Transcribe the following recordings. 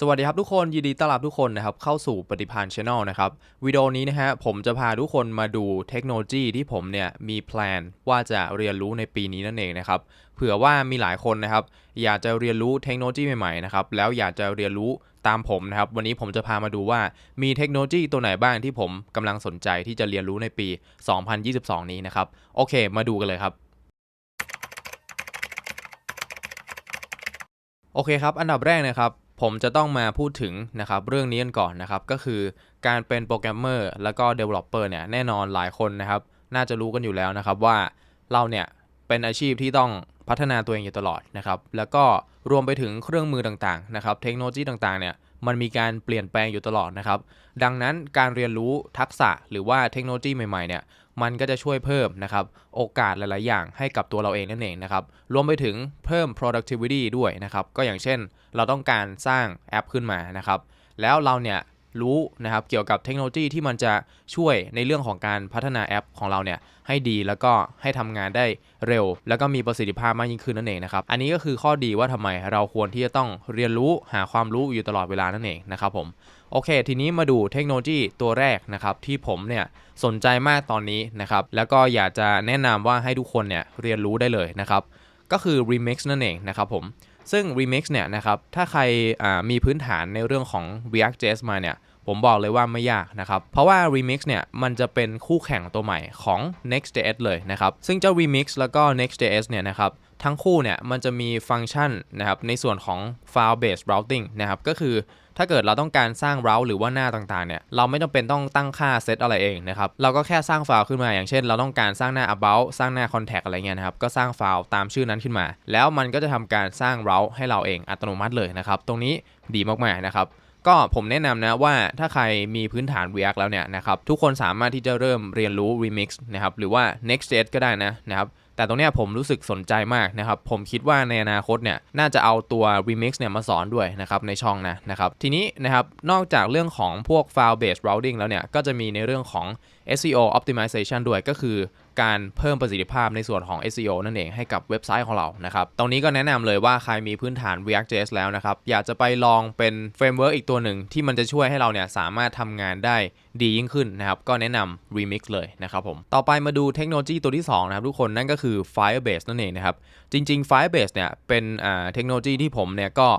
สวัสดีครับทุกคนยินดีต้อนรับทุกคนนะครับเข้าสู่ปฏิพันธ์ช anel นะครับวิดีโอนี้นะฮะผมจะพาทุกคนมาดูเทคโนโลยีที่ผมเนี่ยมีแพลนว่าจะเรียนรู้ในปีนี้นั่นเองนะครับเผื่อว่ามีหลายคนนะครับอยากจะเรียนรู้เทคโนโลยีใหม่ๆนะครับแล้วอยากจะเรียนรู้ตามผมนะครับวันนี้ผมจะพามาดูว่ามีเทคโนโลยีตัวไหนบ้างที่ผมกำลังสนใจที่จะเรียนรู้ในปี 2022 นี้นะครับโอเค มาดูกันเลยครับโอเคครับอันดับแรกนะครับ ผมจะต้องมาพูดถึงนะครับเรื่องนี้กันก่อนนะครับ ก็คือการเป็นโปรแกรมเมอร์แล้วก็ Developer เนี่ยแน่นอนหลายคนนะครับ น่าจะรู้กันอยู่แล้วนะครับว่าเราเนี่ยเป็นอาชีพที่ต้องพัฒนาตัวเองอยู่ตลอดนะครับ แล้วก็รวมไปถึงเครื่องมือต่างๆนะครับ เทคโนโลยีต่างๆเนี่ย มันมีการเปลี่ยนแปลงอยู่ตลอดนะครับ ดังนั้นการเรียนรู้ทักษะหรือว่าเทคโนโลยีใหม่ๆเนี่ยมันก็จะช่วยเพิ่มนะครับโอกาสหลาย ๆ อย่างให้กับตัวเราเองนั่นเองนะครับรวมไปถึงเพิ่ม productivity ด้วยนะครับ ก็อย่างเช่น เราต้องการสร้างแอปขึ้นมานะครับ แล้วเราเนี่ย รู้นะครับเกี่ยวกับเทคโนโลยีที่มันจะช่วยในเรื่องของการพัฒนาแอปของเราเนี่ยให้ดีแล้วก็ให้ทำงานได้เร็ว แล้วก็มีประสิทธิภาพมากยิ่งขึ้นนั่นเองนะครับอันนี้ก็คือข้อดีว่าทำไมเราควรที่จะต้องเรียนรู้หาความรู้อยู่ตลอดเวลานั่นเองนะครับผมโอเค ทีนี้มาดูเทคโนโลยีตัวแรกนะครับที่ผมเนี่ยสนใจมากตอนนี้นะครับแล้วก็อยากจะแนะนำว่าให้ทุกคนเนี่ยเรียนรู้ได้เลยนะครับก็คือ Remix นั่นเองนะครับผม ซึ่ง Remix เนี่ยนะครับถ้าใครมีพื้นฐานในเรื่องของ React.js มาเนี่ยผมบอกเลยว่าไม่ยากนะครับ เพราะว่า Remix เนี่ยมันจะเป็นคู่แข่งตัวใหม่ของ Next.js เลยนะครับ ซึ่งเจ้า Remix แล้วก็ Next.js เนี่ยนะครับทั้งคู่เนี่ยมันจะมีฟังก์ชันนะครับในส่วนของ file based routing นะครับก็คือ ถ้าเกิดเราต้องการสร้าง route หรือว่าหน้าต่างๆเนี่ยเราไม่จำเป็นต้องตั้งค่าเซตอะไรเองนะครับเราก็แค่สร้างไฟล์ขึ้นมาอย่างเช่น เราต้องการสร้างหน้า about สร้างหน้า contact อะไรเงี้ยนะครับก็สร้างไฟล์ตามชื่อนั้นขึ้นมา แล้วมันก็จะทำการสร้าง route ให้เราเองอัตโนมัติเลยนะครับตรงนี้ดีมากๆนะครับก็ผมแนะนำนะว่าถ้าใครมีพื้นฐาน React แล้วเนี่ยนะครับทุกคนสามารถที่จะเริ่มเรียนรู้ Remix นะครับหรือว่า Next.js ก็ได้นะนะครับ แต่ตรงเนี้ยผมรู้สึกสนใจมากนะครับ ผมคิดว่าในอนาคตเนี่ยน่าจะเอาตัว Remix เนี่ยมาสอนด้วยนะครับในช่องนะนะครับ ทีนี้นะครับนอกจากเรื่องของพวก file based routing แล้วเนี่ยก็จะมีในเรื่องของ SEO optimization ด้วยก็คือการเพิ่มประสิทธิภาพในส่วนของ SEO นั่นเองให้กับเว็บไซต์ของเรานะครับ ตรงนี้ก็แนะนำเลยว่าใครมีพื้นฐาน React.js แล้วนะครับ อยากจะไปลองเป็นเฟรมเวิร์กอีกตัวหนึ่งที่มันจะช่วยให้เราเนี่ยสามารถทำงานได้ ดียิ่งขึ้นนะครับ ก็แนะนำ Remix เลยนะครับผม ต่อไปมาดูเทคโนโลยีตัวที่ 2 นะครับทุกคนนั่นก็คือ Firebase นั่นเองนะครับ จริง ๆ Firebase เนี่ยเป็นเทคโนโลยีที่ผมเนี่ยก็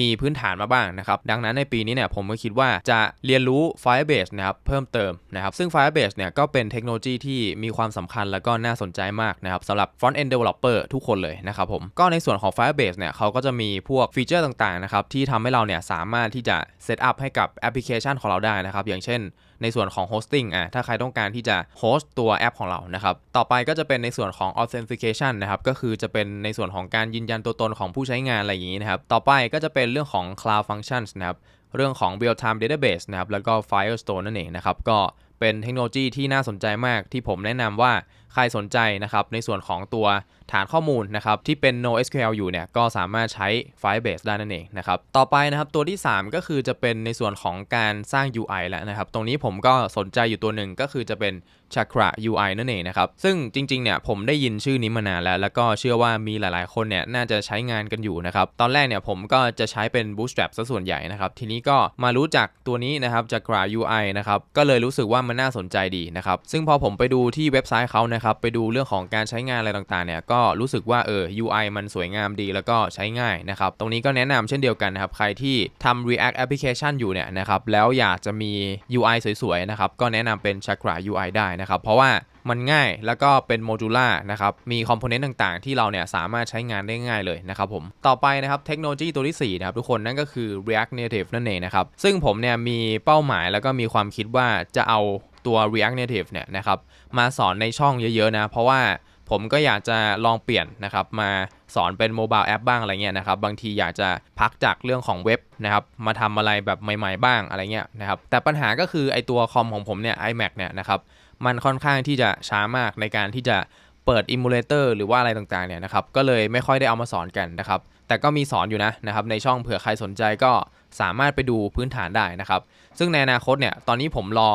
มีพื้นฐานมาบ้างนะครับ ดังนั้นในปีนี้เนี่ยผมก็คิดว่าจะเรียนรู้ Firebase นะครับเพิ่มเติมนะครับ ซึ่ง Firebase เนี่ยก็เป็นเทคโนโลยีที่มีความสำคัญแล้วก็น่าสนใจมากนะครับสำหรับ front end developer ทุกคนเลยนะครับผม ก็ในส่วนของ Firebase เนี่ยเขาก็จะมีพวกฟีเจอร์ต่างๆนะครับที่ทำให้เราเนี่ยสามารถที่จะเซตอัพให้กับแอปพลิเคชันของเราได้นะครับ อย่างเช่น ในส่วนของ hosting อะถ้าใครต้องการที่จะโฮสต์ตัวแอปของเรานะครับต่อไปก็จะเป็นในส่วนของ authentication นะครับก็คือจะเป็นในส่วนของการยืนยันตัวตนของผู้ใช้งานอะไรอย่างนี้นะครับต่อไปก็จะเป็นเรื่องของ cloud functions นะครับเรื่องของ real time database นะครับแล้วก็ firestore นั่นเองนะครับก็เป็นเทคโนโลยีที่น่าสนใจมากที่ผมแนะนำว่า ใครสนใจนะครับในส่วนของตัวฐานข้อมูลนะครับที่เป็น NoSQL อยู่เนี่ยก็สามารถใช้ Firebase ได้นั่นเองนะครับต่อไปนะครับตัวที่ 3 ก็คือจะเป็นในส่วนของการสร้าง UI แล้วนะครับ ตรงนี้ผมก็สนใจอยู่ตัวหนึ่งก็คือจะเป็น Chakra UI นั่นเองนะครับ ซึ่งจริงๆเนี่ยผมได้ยินชื่อนี้มานานแล้ว แล้วก็เชื่อว่ามีหลายๆคนเนี่ยน่าจะใช้งานกันอยู่นะครับ ตอนแรกเนี่ยผมก็จะใช้เป็น Bootstrap ซะส่วนใหญ่นะครับ ทีนี้ก็มารู้จักตัวนี้นะครับ Chakra UI นะครับ ก็เลยรู้สึกว่ามันน่าสนใจดีนะครับ ซึ่งพอผมไปดูที่เว็บไซต์เขานะครับไปดูเรื่องของการใช้งานอะไรต่างๆเนี่ยก็รู้สึกว่าเออ UI มันสวยงามดีแล้วก็ใช้ง่ายนะครับตรงนี้ก็แนะนำเช่นเดียวกันนะครับใครที่ทำ React Application อยู่เนี่ยนะครับแล้วอยากจะมี UI สวยๆนะครับก็แนะนำเป็น Chakra UI ได้นะครับ เพราะว่ามันง่ายแล้วก็เป็นโมดูล่านะครับ มีคอมโพเนนต์ต่างๆ ที่เราเนี่ยสามารถใช้งานได้ง่ายเลยนะครับผม ต่อไปนะครับเทคโนโลยีตัวที่ 4 นะครับทุกคนนั่นก็คือ React Native นั่นเองนะครับ ซึ่งผมเนี่ยมีเป้าหมายแล้วก็มีความคิดว่าจะเอาตัว React Native เนี่ยนะครับมาสอนในช่องเยอะๆนะ เพราะว่า ผมก็อยากจะลองเปลี่ยนนะครับมาสอนเป็นโมบายแอปบ้างอะไรเงี้ยนะครับบางทีอยากจะพักจากเรื่องของเว็บนะครับมาทำอะไรแบบใหม่ ๆ บ้างอะไรเงี้ยนะครับแต่ปัญหาก็คือไอตัวคอมของผมเนี่ย iMac เนี่ยนะครับมันค่อนข้างที่จะช้ามากในการที่จะเปิดอิมูเลเตอร์หรือว่าอะไรต่างๆเนี่ยนะครับก็เลยไม่ค่อยได้เอามาสอนกันนะครับแต่ก็มีสอนอยู่นะนะครับในช่องเผื่อใครสนใจก็สามารถไปดูพื้นฐานได้นะครับซึ่งในอนาคตเนี่ยตอนนี้ผมรอ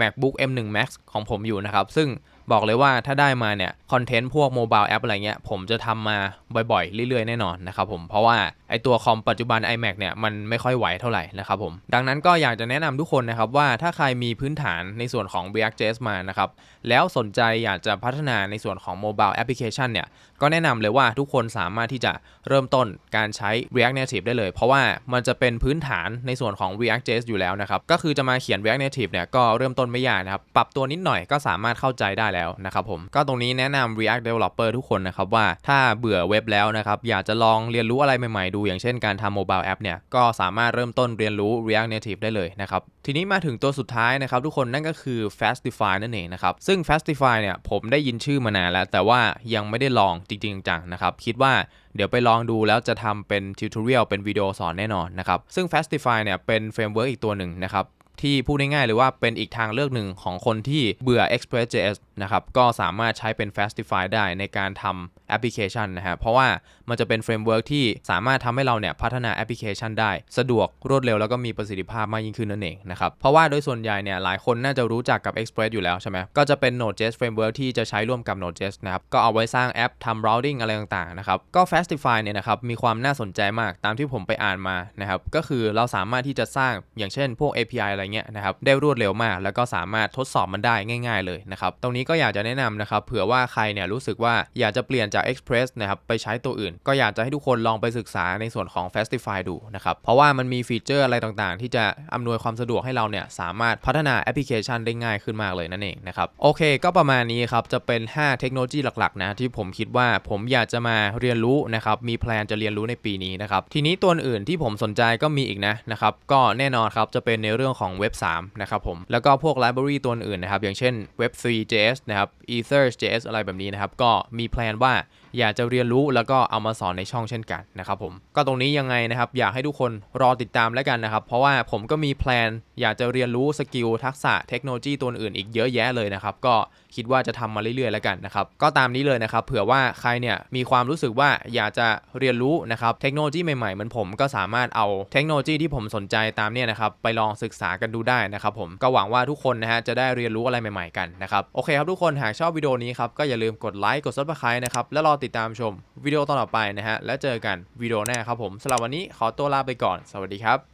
MacBook M1 Max ของผมอยู่นะครับซึ่งบอกเลยว่าถ้าได้มาเนี่ยคอนเทนต์พวกโมบายแอปอะไรเงี้ยผมจะทำมาบ่อยๆ เรื่อยๆ แน่นอนนะครับผมเพราะว่าไอตัวคอมปัจจุบัน iMac เนี่ยมันไม่ค่อยไหวเท่าไหร่นะครับผมดังนั้นก็อยากจะแนะนำทุกคนนะครับว่าถ้าใครมีพื้นฐานในส่วนของ React.js มานะครับแล้วสนใจอยากจะพัฒนาในส่วนของโมบายแอปพลิเคชันเนี่ยก็แนะนำเลยว่าทุกคนสามารถที่จะเริ่มต้นการใช้ React Native ได้เลย เพราะว่ามันจะเป็นพื้นฐานในส่วนของ React.js อยู่แล้วนะครับก็คือจะมาเขียน React Native เนี่ยก็เริ่มต้นไม่ยากนะครับปรับตัวนิดหน่อยก็สามารถเข้าใจได้แล้วนะครับผมก็ตรงนี้แนะนำ React Developer ทุกคนนะครับว่าถ้าเบื่อเว็บแล้วนะครับอยากจะลองเรียนรู้อะไรใหม่ๆดู อย่างเช่นการทำโมบายแอปเนี่ยก็สามารถเริ่มต้นเรียนรู้ React Native ได้เลยนะครับทีนี้มาถึงตัวสุดท้ายนะครับทุกคนนั่นก็คือ Fastify นั่นเองนะครับซึ่ง Fastify เนี่ยผมได้ยินชื่อมานานแล้ว แต่ว่ายังไม่ได้ลองจริงๆจังๆนะครับคิดว่าเดี๋ยวไปลองดูแล้วจะทำเป็นทิวทอเรียลเป็นวิดีโอสอนแน่นอนนะครับซึ่ง Fastify เนี่ยเป็นเฟรมเวิร์กอีกตัวหนึ่งนะครับ ที่พูดง่ายๆเลยว่าเป็นอีกทางเลือกหนึ่งของคนที่เบื่อ Express.js นะครับ ก็สามารถใช้เป็น Fastify ได้ในการทำแอปพลิเคชันนะฮะ เพราะว่ามันจะเป็นเฟรมเวิร์กที่สามารถทำให้เราเนี่ยพัฒนาแอปพลิเคชันได้ สะดวกรวดเร็วแล้วก็มีประสิทธิภาพมากยิ่งขึ้นนั่นเองนะครับ เพราะว่าโดยส่วนใหญ่เนี่ยหลายคนน่าจะรู้จักกับ Express อยู่แล้วใช่ไหมก็จะเป็น Node.js framework ที่จะใช้ร่วมกับ Node.js นะครับ ก็เอาไว้สร้างแอปทำ routing อะไรต่างๆนะครับ ก็ Fastify เนี่ยนะครับมีความน่าสนใจมากตามที่ผมไปอ่านมานะครับ ก็คือเราสามารถที่จะสร้างอย่างเช่นพวก API อะไรเงี้ยนะครับได้รวดเร็วมาก แล้วก็สามารถทดสอบมันได้ง่าย ๆเลยนะครับตรงนี้ก็อยากจะแนะนำนะครับเผื่อว่าใครเนี่ยรู้สึกว่าอยากจะเปลี่ยนจาก Express นะครับไปใช้ตัวอื่น ก็อยากจะให้ทุกคนลองไปศึกษาในส่วนของ Fastify ดูนะครับเพราะว่ามันมีฟีเจอร์อะไรต่างๆ ที่จะอำนวยความสะดวกให้เราเนี่ยสามารถพัฒนาแอปพลิเคชันได้ง่ายขึ้นมากเลยนั่นเองนะครับโอเค ก็ประมาณนี้ครับจะเป็น 5 เทคโนโลยีหลักๆนะที่ผมคิดว่าผมอยากจะมาเรียนรู้นะครับมีแพลนจะเรียนรู้ในปีนี้นะครับทีนี้ตัวอื่นที่ผมสนใจก็มีอีกนะนะครับก็แน่นอนครับจะเป็นในเรื่องของเว็บ 3 นะครับผม แล้วก็พวกไลบรารีตัวอื่นนะครับ อย่างเช่นเว็บ 3 JS นะครับ Ether JS อะไรแบบนี้นะครับ ก็มีแพลนว่าอยากจะเรียนรู้แล้วก็เอามาสอนในช่องเช่นกันนะครับผม ก็ตรงนี้ยังไงนะครับ อยากให้ทุกคนรอติดตามแล้วกันนะครับ เพราะว่าผมก็มีแพลนอยากจะเรียนรู้สกิลทักษะเทคโนโลยีตัวอื่นอีกเยอะแยะเลยนะครับก็คิดว่าจะทำมาเรื่อยๆแล้วกันนะครับก็ตามนี้เลยนะครับเผื่อว่าใครเนี่ยมีความรู้สึกว่าอยากจะเรียนรู้นะครับเทคโนโลยีใหม่ๆเหมือนผมก็สามารถเอาเทคโนโลยีที่ผมสนใจตามเนี่ยนะครับไปลองศึกษากันดูได้นะครับผมก็หวังว่าทุกคนนะฮะจะได้เรียนรู้อะไรใหม่ๆกันนะครับโอเคครับทุกคนหากชอบวิดีโอนี้ครับก็อย่าลืมกดไลค์กด subscribe นะครับแล้วรอติดตามชมวิดีโอต่อไปนะฮะแล้วเจอกันวิดีโอหน้าครับผมสำหรับวันนี้ขอตัวลาไปก่อน สวัสดีครับ